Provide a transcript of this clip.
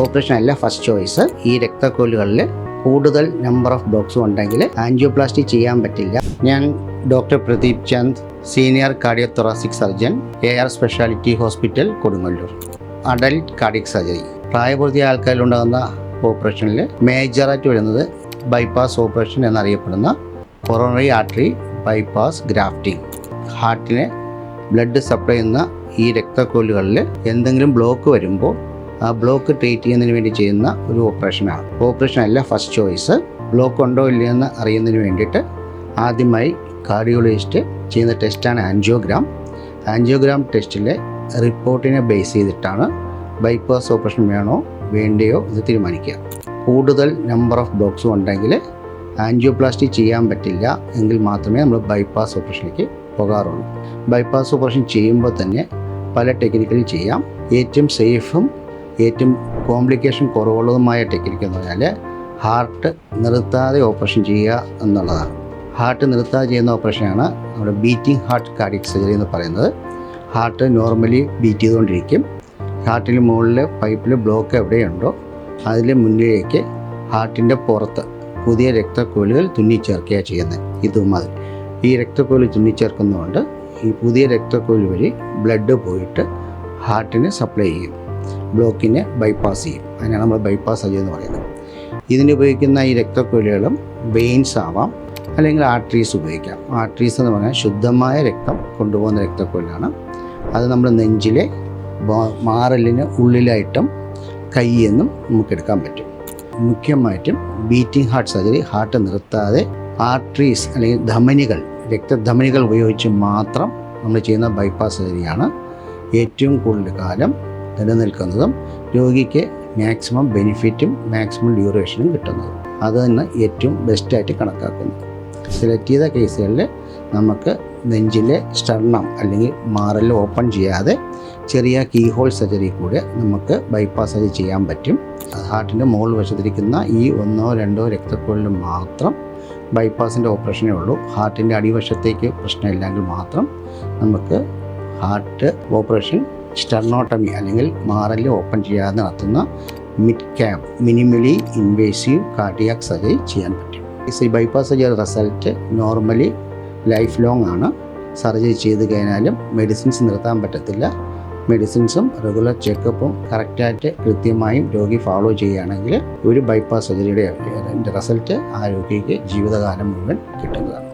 Operation അല്ല first choice ഈ രക്തക്കോലുകളിൽ കൂടുതൽ നമ്പർ ഓഫ് ബ്ലോക്സ് ഉണ്ടെങ്കിൽ ആൻജിയോപ്ലാസ്റ്റി ചെയ്യാൻ പറ്റില്ല. ഞാൻ doctor Pradeep Chand senior cardio cardiothoracic surgeon A R speciality hospital Kodungallur. Adult cardiac surgery പ്രായപൂർത്തിയായ ആൾക്കാരിലുണ്ടാകുന്ന ഓപ്പറേഷനിൽ മേജറായിട്ട് വരുന്നത് ബൈപ്പാസ് ഓപ്പറേഷൻ എന്നറിയപ്പെടുന്ന കൊറോണറി ആർട്ടറി ബൈപ്പാസ് ഗ്രാഫ്റ്റിംഗ് ഹാർട്ടിനെ ബ്ലഡ് സപ്ലൈ ചെയ്യുന്ന ഈ രക്തക്കോലുകളിൽ എന്തെങ്കിലും ബ്ലോക്ക് വരുമ്പോൾ ആ ബ്ലോക്ക് ട്രീറ്റ് ചെയ്യുന്നതിന് വേണ്ടി ചെയ്യുന്ന ഒരു ഓപ്പറേഷനാണ് ഓപ്പറേഷൻ അല്ല ഫസ്റ്റ് ചോയ്സ് ബ്ലോക്ക് ഉണ്ടോ ഇല്ലയെന്ന് അറിയുന്നതിന് വേണ്ടിയിട്ട് ആദ്യമായി കാർഡിയോളജിസ്റ്റ് ചെയ്യുന്ന ടെസ്റ്റാണ് ആൻജിയോഗ്രാം ആൻജിയോഗ്രാം ടെസ്റ്റിലെ റിപ്പോർട്ടിനെ ബേസ് ചെയ്തിട്ടാണ് ബൈപ്പാസ് ഓപ്പറേഷൻ വേണോ വേണ്ടയോ ഇത് തീരുമാനിക്കുക. കൂടുതൽ നമ്പർ ഓഫ് ബ്ലോക്സും ഉണ്ടെങ്കിൽ ആൻജിയോപ്ലാസ്റ്റി ചെയ്യാൻ പറ്റില്ല എങ്കിൽ മാത്രമേ നമ്മൾ ബൈപ്പാസ് ഓപ്പറേഷനിലേക്ക് പോകാറുള്ളൂ. ബൈപ്പാസ് ഓപ്പറേഷൻ ചെയ്യുമ്പോൾ തന്നെ പല ടെക്നിക്കലും ചെയ്യാം. ഏറ്റവും സേഫും ഏറ്റവും കോംപ്ലിക്കേഷൻ കുറവുള്ളതുമായ ടെക്നിക്ക് എന്ന് പറഞ്ഞാൽ ഹാർട്ട് നിർത്താതെ ഓപ്പറേഷൻ ചെയ്യുക എന്നുള്ളതാണ്. ഹാർട്ട് നിർത്താതെ ചെയ്യുന്ന ഓപ്പറേഷനാണ് നമ്മുടെ ബീറ്റിംഗ് ഹാർട്ട് കാർഡിക് സർജറി എന്ന് പറയുന്നത്. ഹാർട്ട് നോർമലി ബീറ്റ് ചെയ്തുകൊണ്ടിരിക്കും. ഹാർട്ടിന് മുകളിൽ പൈപ്പിൽ ബ്ലോക്ക് എവിടെയുണ്ടോ അതിൽ മുന്നിലേക്ക് ഹാർട്ടിന്റെ പുറത്ത് പുതിയ രക്തക്കോലുകൾ തുന്നിച്ചേർക്കുകയാണ് ചെയ്യുന്നത്. ഇതും അത് ഈ രക്തക്കോൽ തുന്നിച്ചേർക്കുന്നതുകൊണ്ട് ഈ പുതിയ രക്തക്കോൽ വഴി ബ്ലഡ് പോയിട്ട് ഹാർട്ടിന് സപ്ലൈ ചെയ്യും ബ്ലോക്കിനെ ബൈപ്പാസ് ചെയ്യും. അതിനാണ് നമ്മൾ ബൈപ്പാസ് സർജറി എന്ന് പറയുന്നത്. ഇതിന് ഉപയോഗിക്കുന്ന ഈ രക്തക്കുഴലുകളും വെയിൻസ് ആവാം അല്ലെങ്കിൽ ആർട്ടറീസ് ഉപയോഗിക്കാം. ആർട്ടറീസ് എന്ന് പറഞ്ഞാൽ ശുദ്ധമായ രക്തം കൊണ്ടുപോകുന്ന രക്തക്കുഴലാണ് അത് നമ്മൾ നെഞ്ചിലെ മാറലിന് ഉള്ളിലായിട്ടും കൈയെന്നും നമുക്ക് എടുക്കാൻ പറ്റും. മുഖ്യമായിട്ടും ബീറ്റിംഗ് ഹാർട്ട് സർജറി ഹാർട്ട് നിർത്താതെ ആർട്ടറീസ് അല്ലെങ്കിൽ ധമനികൾ രക്തധമനികൾ ഉപയോഗിച്ച് മാത്രം നമ്മൾ ചെയ്യുന്ന ബൈപ്പാസ് സർജറിയാണ് ഏറ്റവും കൂടുതൽ കാലം നിലനിൽക്കുന്നതും രോഗിക്ക് മാക്സിമം ബെനിഫിറ്റും മാക്സിമം ഡ്യൂറേഷനും കിട്ടുന്നതും. അത് തന്നെ ഏറ്റവും ബെസ്റ്റായിട്ട് കണക്കാക്കുന്നത് സെലക്ട് ചെയ്ത കേസുകളിൽ നമുക്ക് നെഞ്ചിലെ സ്റ്റർണം അല്ലെങ്കിൽ മാറൽ ഓപ്പൺ ചെയ്യാതെ ചെറിയ കീ ഹോൾ സർജറി കൂടെ നമുക്ക് ബൈപ്പാസ് സർജറി ചെയ്യാൻ പറ്റും. ഹാർട്ടിന്റെ മുകൾ വശത്തിരിക്കുന്ന ഈ ഒന്നോ രണ്ടോ രക്തക്കൊള്ളിൽ മാത്രം ബൈപ്പാസിന്റെ ഓപ്പറേഷനേ ഉള്ളൂ. ഹാർട്ടിന്റെ അടിവശത്തേക്ക് പ്രശ്നമില്ലെങ്കിൽ മാത്രം നമുക്ക് ഹാർട്ട് ഓപ്പറേഷൻ സ്റ്റെർണോട്ടമി അല്ലെങ്കിൽ മാറൽ ഓപ്പൺ ചെയ്യാതെ നടത്തുന്ന mid cab minimally invasive cardiac surgery ചെയ്യാൻ പറ്റും. ഈ bypass surgery result normally life long ആണ്. സർജറി ചെയ്ത് കഴിഞ്ഞാലും മെഡിസിൻസ് നിർത്താൻ പറ്റത്തില്ല. മെഡിസിൻസും റെഗുലർ ചെക്കപ്പും കറക്റ്റായിട്ട് കൃത്യമായും രോഗി ഫോളോ ചെയ്യുകയാണെങ്കിൽ ഒരു ബൈപ്പാസ് സർജറിയുടെ റിസൾട്ട് ആ രോഗിക്ക് ജീവിതകാലം മുഴുവൻ കിട്ടുന്നതാണ്.